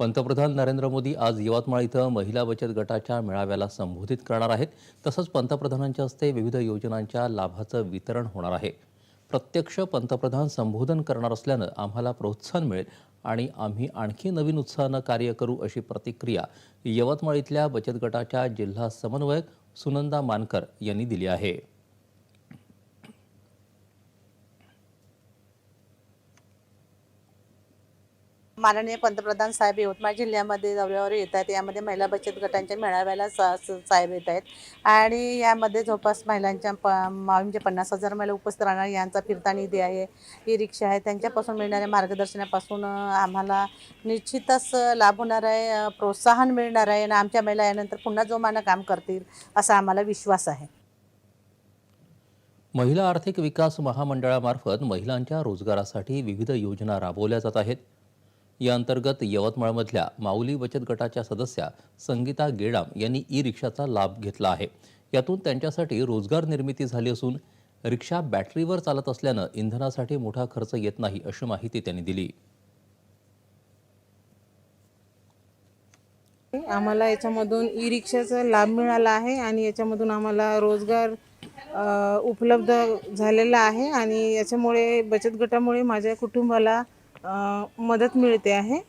पंतप्रधान नरेंद्र मोदी आज यवतमाळ इथं महिला बचत गटाच्या मेळाव्याला संबोधित करणार आहेत. तसंच पंतप्रधानांच्या हस्ते विविध योजनांच्या लाभाचं वितरण होणार आहे. प्रत्यक्ष पंतप्रधान संबोधन करणार असल्यानं आम्हाला प्रोत्साहन मिळेल आणि आम्ही आणखी नवीन उत्साहानं कार्य करू अशी प्रतिक्रिया यवतमाळ इथल्या बचत गटाच्या जिल्हा समन्वयक सुनंदा मानकर यांनी दिली आहे. माननीय पंतप्रधान साहेब यवतमाळ जिल्ह्यामध्ये दौऱ्यावर येत आहेत. यामध्ये महिला बचत गटांच्या मेळाव्याला सा- साहेब येत आहेत. आणि यामध्ये जवळपास महिलांच्या प म्हणजे पन्नास हजार महिला उपस्थित राहणार. यांचा फिरता निधी आहे ई रिक्षा आहे. त्यांच्यापासून मिळणाऱ्या मार्गदर्शनापासून आम्हाला निश्चितच लाभ होणार आहे प्रोत्साहन मिळणार आहे. आणि आमच्या महिला यानंतर पुन्हा जोमानं काम करतील असा आम्हाला विश्वास आहे. महिला आर्थिक विकास महामंडळामार्फत महिलांच्या रोजगारासाठी विविध योजना राबवल्या जात आहेत. या अंतर्गत यवतमाळमधल्या माऊली बचत गटाच्या सदस्या संगीता गेडाम यांनी ई रिक्षाचा लाभ घेतला आहे. यातून त्यांच्यासाठी रोजगार निर्मिती झाली असून रिक्षा बॅटरीवर चालत असल्यानं इंधनासाठी मोठा खर्च येत नाही अशी माहिती त्यांनी दिली. आम्हाला याच्यामधून ई रिक्षाचा लाभ मिळाला आहे आणि याच्यामधून आम्हाला रोजगार अ, उपलब्ध झालेला आहे आणि याच्यामुळे बचत गटामुळे माझ्या कुटुंबाला मदत मिळते आहे.